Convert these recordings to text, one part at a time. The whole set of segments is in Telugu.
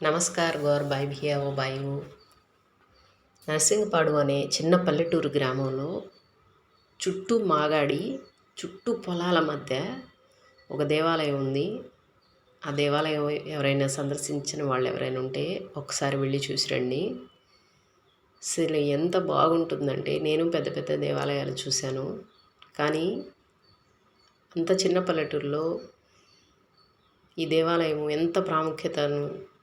నమస్కార్ గోర్ బాయ్ భియా ఓ బాయు నరసింగపాడు అనే చిన్న పల్లెటూరు గ్రామంలో చుట్టూ మాగాడి చుట్టూ పొలాల మధ్య ఒక దేవాలయం ఉంది. ఆ దేవాలయం ఎవరైనా సందర్శించిన వాళ్ళు ఎవరైనా ఉంటే ఒకసారి వెళ్ళి చూసి రండి. అసలు ఎంత బాగుంటుందంటే నేను పెద్ద పెద్ద దేవాలయాలు చూశాను. కానీ అంత చిన్న పల్లెటూరులో ఈ దేవాలయం ఎంత ప్రాముఖ్యతను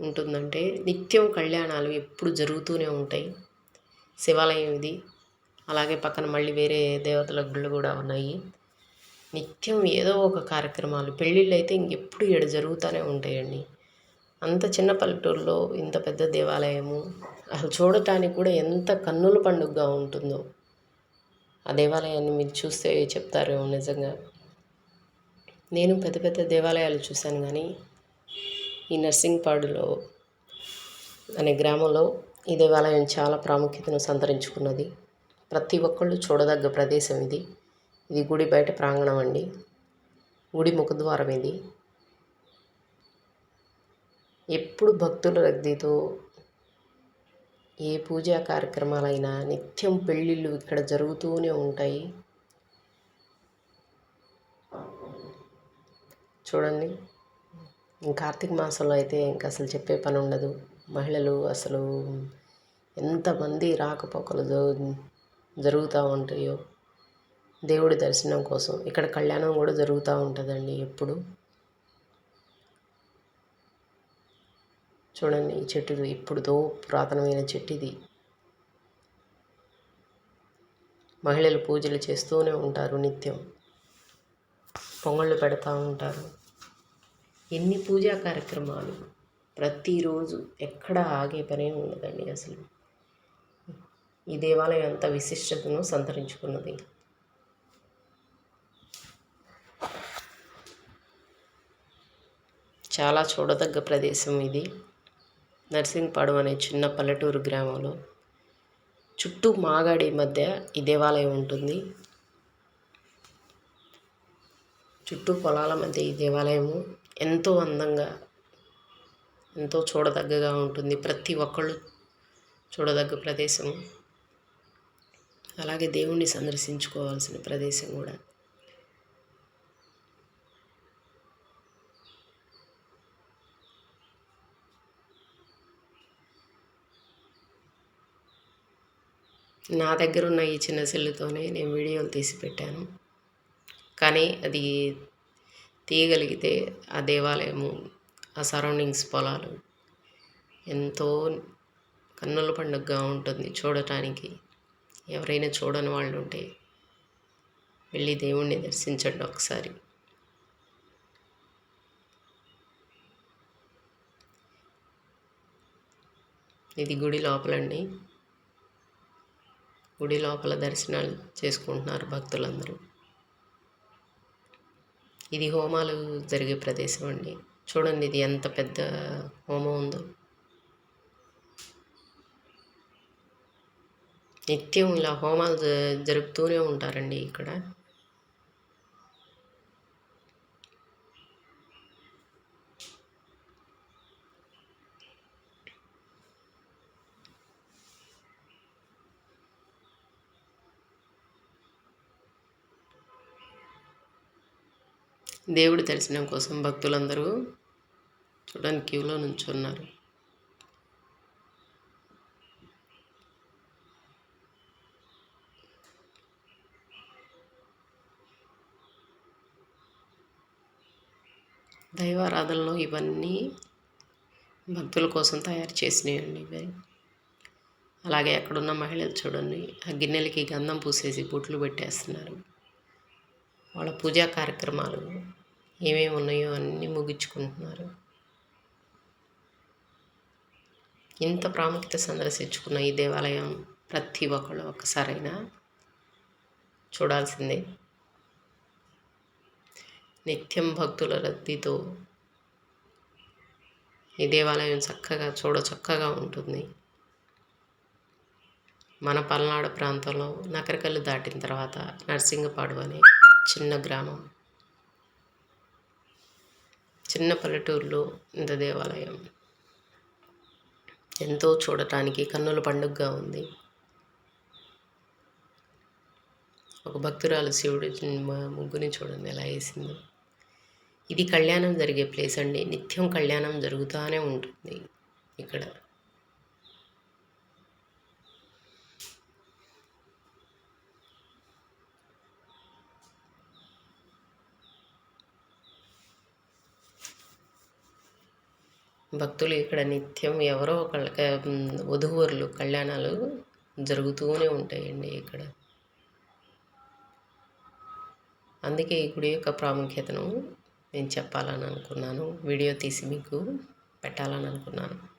ఉంటుందంటే నిత్యం కళ్యాణాలు ఎప్పుడు జరుగుతూనే ఉంటాయి. శివాలయం ఇది. అలాగే పక్కన మళ్ళీ వేరే దేవతల గుళ్ళు కూడా ఉన్నాయి. నిత్యం ఏదో ఒక కార్యక్రమాలు. పెళ్ళిళ్ళు అయితే ఇంకెప్పుడు ఇక్కడ జరుగుతూనే ఉంటాయండి. అంత చిన్న పల్లెటూరులో ఇంత పెద్ద దేవాలయము అసలు చూడటానికి కూడా ఎంత కన్నుల పండుగగా ఉంటుందో. ఆ దేవాలయాన్ని మీరు చూస్తే చెప్తారేమో నిజంగా. నేను పెద్ద పెద్ద దేవాలయాలు చూశాను కానీ ఈ నర్సింగ్పాడులో అనే గ్రామంలో ఈ దేవాలయం చాలా ప్రాముఖ్యతను సంతరించుకున్నది. ప్రతి ఒక్కళ్ళు చూడదగ్గ ప్రదేశం ఇది. ఇది గుడి బయట ప్రాంగణం అండి. గుడి ముఖద్వారం ఇది. ఎప్పుడు భక్తుల రద్దీతో ఏ పూజా కార్యక్రమాలైనా నిత్యం పెళ్ళిళ్ళు ఇక్కడ జరుగుతూనే ఉంటాయి. చూడండి. కార్తీక మాసంలో అయితే ఇంకా అసలు చెప్పే పని ఉండదు. మహిళలు అసలు ఎంతమంది రాకపోకలు జరుగుతూ ఉంటాయో. దేవుడి దర్శనం కోసం ఇక్కడ కళ్యాణం కూడా జరుగుతూ ఉంటుందండి ఎప్పుడు. చూడండి ఈ చెట్టు ఇప్పుడుతో పురాతనమైన చెట్టు ఇది. మహిళలు పూజలు చేస్తూనే ఉంటారు నిత్యం. పొంగళ్ళు పెడతా ఉంటారు. ఎన్ని పూజా కార్యక్రమాలు ప్రతిరోజు ఎక్కడ ఆగే పనే ఉండదండి అసలు. ఈ దేవాలయం అంత విశిష్టతను సంతరించుకున్నది. చాలా చూడదగ్గ ప్రదేశం ఇది. నర్సింగ్పాడు అనే చిన్న పల్లెటూరు గ్రామంలో చుట్టూ మాగాడి మధ్య ఈ దేవాలయం ఉంటుంది. చుట్టూ పొలాల మధ్య ఈ దేవాలయము ఎంతో అందంగా ఎంతో చూడదగ్గగా ఉంటుంది ప్రతి ఒక్కళ్ళు చూడదగ్గ ప్రదేశం అలాగే దేవుణ్ణి సందర్శించుకోవాల్సిన ప్రదేశం కూడా. నా దగ్గర ఉన్న ఈ చిన్న సెల్లుతోనే నేను వీడియోలు తీసి పెట్టాను. కానీ అది తీయగలిగితే ఆ దేవాలయము ఆ సరౌండింగ్స్ పొలాలు ఎంతో కన్నుల పండుగగా ఉంటుంది చూడటానికి. ఎవరైనా చూడని వాళ్ళు ఉంటే వెళ్ళి దేవుణ్ణి దర్శించండి ఒకసారి. ఇది గుడి లోపలండి. గుడి లోపల దర్శనాలు చేసుకుంటున్నారు భక్తులందరూ. ఇది హోమాలు జరిగే ప్రదేశం అండి. చూడండి ఇది ఎంత పెద్ద హోమం ఉందో. నిత్యం ఇలా హోమాలు జరుపుతూనే ఉంటారండి ఇక్కడ. దేవుడి దర్శనం కోసం భక్తులందరూ చూడడానికి క్యూలో నుంచున్నారు. దైవారాధనలో ఇవన్నీ భక్తుల కోసం తయారు చేసినాయండి ఇవి. అలాగే అక్కడున్న మహిళలు చూడండి ఆ గిన్నెలకి గంధం పూసేసి బొట్లు పెట్టేస్తున్నారు. వాళ్ళ పూజా కార్యక్రమాలు ఏమేమి ఉన్నాయో అన్నీ ముగించుకుంటున్నారు. ఇంత ప్రాముఖ్యత సందర్శించుకున్న ఈ దేవాలయం ప్రతి ఒక్కళ్ళు ఒక్కసారైనా చూడాల్సిందే. నిత్యం భక్తుల రద్దీతో ఈ దేవాలయం చక్కగా చూడ చక్కగా ఉంటుంది. మన పల్నాడు ప్రాంతంలో నకరకల్లు దాటిన తర్వాత నర్సింగపాడు అనే చిన్న గ్రామం. చిన్న పల్లెటూరులో ఇంత దేవాలయం. ఎంతో చూడటానికి కన్నుల పండుగగా ఉంది. ఒక భక్తురాలు శివుడి ముగ్గుని చూడండి ఎలా వేసిందో. ఇది కళ్యాణం జరిగే ప్లేస్ అండి. నిత్యం కళ్యాణం జరుగుతూనే ఉంటుంది ఇక్కడ. భక్తులు ఇక్కడ నిత్యం ఎవరో ఒకళ్ళ వధూవరులు కళ్యాణాలు జరుగుతూనే ఉంటాయండి ఇక్కడ. అందుకే ఈ గుడి యొక్క ప్రాముఖ్యతను నేను చెప్పాలని అనుకున్నాను. వీడియో తీసి మీకు పెట్టాలని అనుకున్నాను.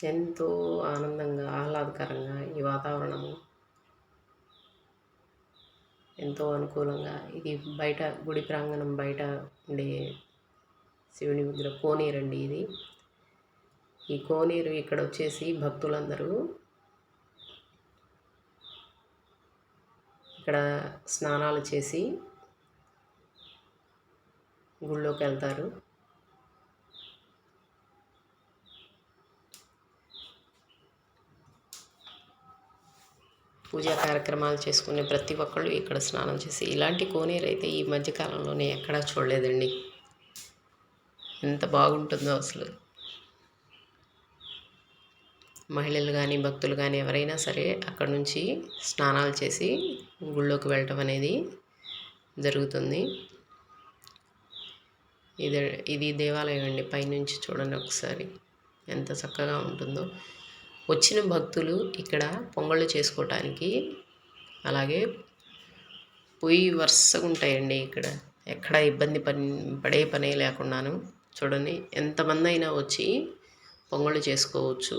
ఎంతో ఆనందంగా ఆహ్లాదకరంగా ఈ వాతావరణము ఎంతో అనుకూలంగా ఇది బయట గుడి ప్రాంగణం బయట ఉండే శివుని విగ్రహ కోనేరు అండి ఇది. ఈ కోనేరు ఇక్కడ వచ్చేసి భక్తులందరూ ఇక్కడ స్నానాలు చేసి గుళ్ళోకి వెళ్తారు. పూజా కార్యక్రమాలు చేసుకునే ప్రతి ఒక్కళ్ళు ఇక్కడ స్నానం చేసి ఇలాంటి కోనేరు అయితే ఈ మధ్యకాలంలోనే ఎక్కడా చూడలేదండి. ఎంత బాగుంటుందో అసలు. మహిళలు కానీ భక్తులు కానీ ఎవరైనా సరే అక్కడ నుంచి స్నానాలు చేసి గుళ్ళోకి వెళ్ళటం అనేది జరుగుతుంది. ఇది ఇది దేవాలయం అండి. పైనుంచి చూడండి ఒకసారి. ఎంత చక్కగా ఉంటుందో. వచ్చిన భక్తులు ఇక్కడ పొంగళ్ళు చేసుకోవటానికి అలాగే పొయ్యి వరుసగా ఉంటాయండి ఇక్కడ. ఎక్కడ ఇబ్బంది పని పడే పనే లేకుండాను. చూడండి ఎంతమంది అయినా వచ్చి పొంగళ్ళు చేసుకోవచ్చు.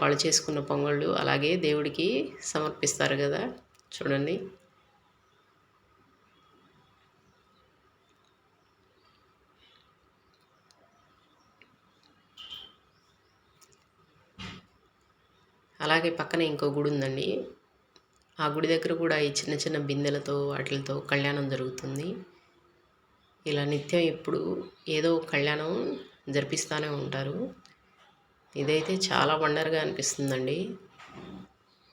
వాళ్ళు చేసుకున్న పొంగళ్ళు అలాగే దేవుడికి సమర్పిస్తారు కదా. చూడండి. అలాగే పక్కన ఇంకో గుడి ఉందండి. ఆ గుడి దగ్గర కూడా ఈ చిన్న చిన్న బిందెలతో వాటిలతో కళ్యాణం జరుగుతుంది. ఇలా నిత్యం ఎప్పుడు ఏదో ఒక కళ్యాణం జరిపిస్తూనే ఉంటారు. ఇదైతే చాలా వండర్గా అనిపిస్తుందండి.